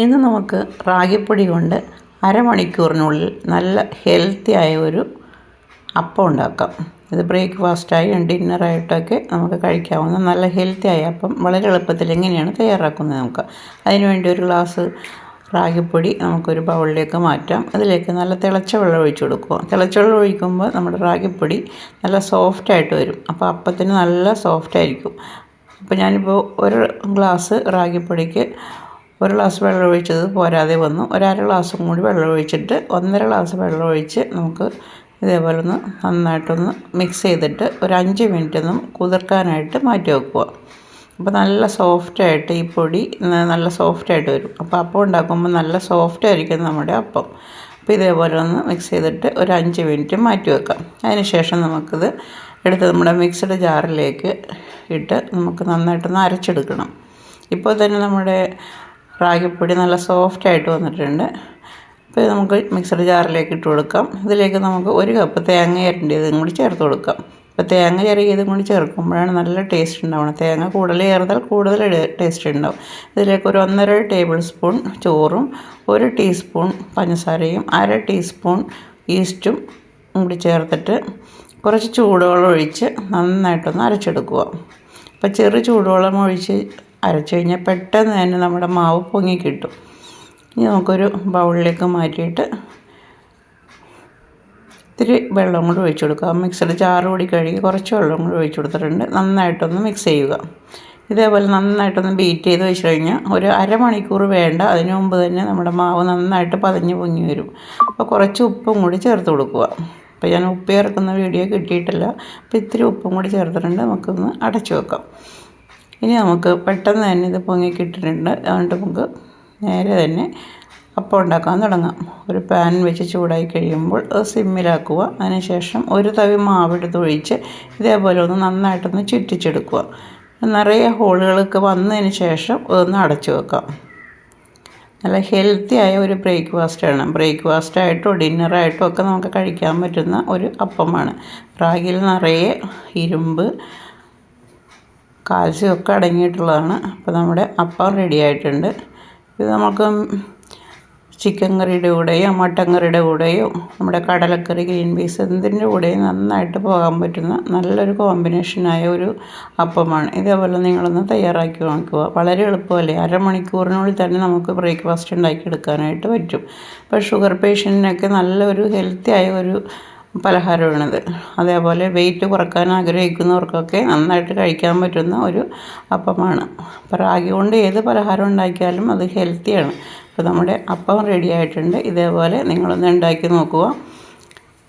ഇന്ന് നമുക്ക് റാഗിപ്പൊടി കൊണ്ട് അരമണിക്കൂറിനുള്ളിൽ നല്ല ഹെൽത്തി ആയ ഒരു അപ്പം ഉണ്ടാക്കാം. ഇത് ബ്രേക്ക്ഫാസ്റ്റായും ഡിന്നറായിട്ടൊക്കെ നമുക്ക് കഴിക്കാവുന്ന നല്ല ഹെൽത്തി ആയ അപ്പം വളരെ എളുപ്പത്തിൽ എങ്ങനെയാണ് തയ്യാറാക്കുന്നത് നമുക്ക്. അതിനുവേണ്ടി ഒരു ഗ്ലാസ് റാഗിപ്പൊടി നമുക്കൊരു ബൗളിലേക്ക് മാറ്റാം. അതിലേക്ക് നല്ല തിളച്ച വെള്ളം ഒഴിച്ചു കൊടുക്കുക. തിളച്ച വെള്ളം ഒഴിക്കുമ്പോൾ നമ്മുടെ റാഗിപ്പൊടി നല്ല സോഫ്റ്റായിട്ട് വരും. അപ്പോൾ അപ്പത്തിന് നല്ല സോഫ്റ്റായിരിക്കും അപ്പോൾ ഞാനിപ്പോൾ ഒരു ഗ്ലാസ് റാഗിപ്പൊടിക്ക് ഒരു ഗ്ലാസ് വെള്ളം ഒഴിച്ചത് പോരാതെ വന്നു. ഒരര ഗ്ലാസും കൂടി വെള്ളം ഒഴിച്ചിട്ട് ഒന്നര ഗ്ലാസ് വെള്ളം ഒഴിച്ച് നമുക്ക് ഇതേപോലെ ഒന്ന് നന്നായിട്ടൊന്ന് മിക്സ് ചെയ്തിട്ട് ഒരു അഞ്ച് മിനിറ്റ് ഒന്നും കുതിർക്കാനായിട്ട് മാറ്റി വെക്കുക. അപ്പോൾ നല്ല സോഫ്റ്റായിട്ട് ഈ പൊടി നല്ല സോഫ്റ്റായിട്ട് വരും. അപ്പോൾ അപ്പം ഉണ്ടാക്കുമ്പോൾ നല്ല സോഫ്റ്റ് ആയിരിക്കും നമ്മുടെ അപ്പം. അപ്പോൾ ഇതേപോലെ ഒന്ന് മിക്സ് ചെയ്തിട്ട് ഒരു അഞ്ച് മിനിറ്റ് മാറ്റി വെക്കാം. അതിന് ശേഷം നമുക്കിത് എടുത്ത് നമ്മുടെ മിക്സഡ് ജാറിലേക്ക് ഇട്ട് നമുക്ക് നന്നായിട്ടൊന്ന് അരച്ചെടുക്കണം. ഇപ്പോൾ തന്നെ നമ്മുടെ റാഗിപ്പൊടി നല്ല സോഫ്റ്റായിട്ട് വന്നിട്ടുണ്ട്. അപ്പോൾ ഇത് നമുക്ക് മിക്സർ ജാറിലേക്ക് ഇട്ട് കൊടുക്കാം. ഇതിലേക്ക് നമുക്ക് ഒരു കപ്പ് തേങ്ങ ചിരണ്ടിയതും കൂടി ചേർത്ത് കൊടുക്കാം. അപ്പോൾ തേങ്ങ ചിരകിയതും കൂടി ചേർക്കുമ്പോഴാണ് നല്ല ടേസ്റ്റ് ഉണ്ടാവുന്നത്. തേങ്ങ കൂടുതൽ ചേർത്താൽ കൂടുതൽ ടേസ്റ്റ് ഉണ്ടാവും. ഇതിലേക്ക് ഒരു ഒന്നര ടേബിൾ സ്പൂൺ ചോറും ഒരു ടീസ്പൂൺ പഞ്ചസാരയും അര ടീസ്പൂൺ ഈസ്റ്റും കൂടി ചേർത്തിട്ട് കുറച്ച് ചൂടുവെള്ളം ഒഴിച്ച് നന്നായിട്ടൊന്ന് അരച്ചെടുക്കുക. അപ്പോൾ ചെറു ചൂടുവെള്ളം ഒഴിച്ച് അരച്ച് കഴിഞ്ഞാൽ പെട്ടെന്ന് തന്നെ നമ്മുടെ മാവ് പൊങ്ങി കിട്ടും. ഇനി നമുക്കൊരു ബൗളിലേക്ക് മാറ്റിയിട്ട് ഇത്തിരി വെള്ളം കൂടി ഒഴിച്ചു കൊടുക്കുക. മിക്സഡ് ചാറ് കൂടി കഴുകി കുറച്ച് വെള്ളം കൂടി ഒഴിച്ചു കൊടുത്തിട്ടുണ്ട്. നന്നായിട്ടൊന്ന് മിക്സ് ചെയ്യുക. ഇതേപോലെ നന്നായിട്ടൊന്ന് ബീറ്റ് ചെയ്ത് വെച്ച് കഴിഞ്ഞാൽ ഒരു അരമണിക്കൂർ വേണ്ട. അതിനു മുമ്പ് തന്നെ നമ്മുടെ മാവ് നന്നായിട്ട് പതഞ്ഞ് പൊങ്ങി വരും. അപ്പോൾ കുറച്ച് ഉപ്പും കൂടി ചേർത്ത് കൊടുക്കുക. അപ്പോൾ ഞാൻ ഉപ്പ് ചേർക്കുന്ന വീഡിയോ കിട്ടിയിട്ടില്ല. അപ്പോൾ ഇത്തിരി ഉപ്പും കൂടി ചേർത്തിട്ടുണ്ട്. നമുക്കൊന്ന് അടച്ചു വെക്കാം. ഇനി നമുക്ക് പെട്ടെന്ന് തന്നെ ഇത് പൊങ്ങി കിട്ടിയിട്ടുണ്ട്. അതുകൊണ്ട് നമുക്ക് നേരെ തന്നെ അപ്പം ഉണ്ടാക്കാൻ തുടങ്ങാം. ഒരു പാൻ വെച്ച് ചൂടായി കഴിയുമ്പോൾ അത് സിമ്മിലാക്കുക. അതിനുശേഷം ഒരു തവി മാവെടുത്ത് ഒഴിച്ച് ഇതേപോലെ ഒന്ന് നന്നായിട്ടൊന്ന് ചുറ്റിച്ചെടുക്കുക. നിറയെ ഹോളുകളൊക്കെ വന്നതിന് ശേഷം ഒന്ന് അടച്ചു വെക്കാം. നല്ല ഹെൽത്തി ആയ ഒരു ബ്രേക്ക്ഫാസ്റ്റാണ് ബ്രേക്ക്ഫാസ്റ്റായിട്ടോ ഡിന്നറായിട്ടോ ഒക്കെ നമുക്ക് കഴിക്കാൻ പറ്റുന്ന ഒരു അപ്പമാണ്. റാഗിയിൽ നിറയെ ഇരുമ്പ് കാൽസ്യം ഒക്കെ അടങ്ങിയിട്ടുള്ളതാണ്. അപ്പോൾ നമ്മുടെ അപ്പം റെഡി ആയിട്ടുണ്ട് ഇത് നമുക്ക് ചിക്കൻ കറിയുടെ കൂടെയോ മട്ടൻ കറിയുടെ കൂടെയോ നമ്മുടെ കടലക്കറി ഗ്രീൻ പീസ് എന്തിന്റെ കൂടെയും നന്നായിട്ട് പോകാൻ പറ്റുന്ന നല്ലൊരു കോമ്പിനേഷനായ ഒരു അപ്പമാണ്. ഇതേപോലെ നിങ്ങളൊന്ന് തയ്യാറാക്കി നോക്കുക. വളരെ എളുപ്പമല്ലേ? അരമണിക്കൂറിനുള്ളിൽ തന്നെ നമുക്ക് ബ്രേക്ക്ഫാസ്റ്റ് ഉണ്ടാക്കിയെടുക്കാനായിട്ട് പറ്റും. ഇപ്പോൾ ഷുഗർ പേഷ്യന്റിനൊക്കെ നല്ലൊരു ഹെൽത്തി ആയ ഒരു പലഹാരമാണിത്. അതേപോലെ വെയിറ്റ് കുറയ്ക്കാൻ ആഗ്രഹിക്കുന്നവർക്കൊക്കെ നന്നായിട്ട് കഴിക്കാൻ പറ്റുന്ന ഒരു അപ്പമാണ്. അപ്പോൾ റാഗി കൊണ്ട് ഏത് പലഹാരം ഉണ്ടാക്കിയാലും അത് ഹെൽത്തിയാണ് അപ്പോൾ നമ്മുടെ അപ്പം റെഡി ആയിട്ടുണ്ട്. ഇതേപോലെ നിങ്ങളൊന്ന് ഉണ്ടാക്കി നോക്കുക.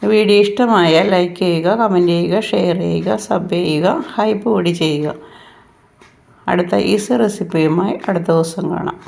വീഡിയോ ഇഷ്ടമായാൽ ലൈക്ക് ചെയ്യുക കമന്റ് ചെയ്യുക ഷെയർ ചെയ്യുക സബ് ചെയ്യുക ഹൈപ്പ് കൂടി ചെയ്യുക. അടുത്ത ഈസി റെസിപ്പിയുമായി അടുത്ത ദിവസം കാണാം.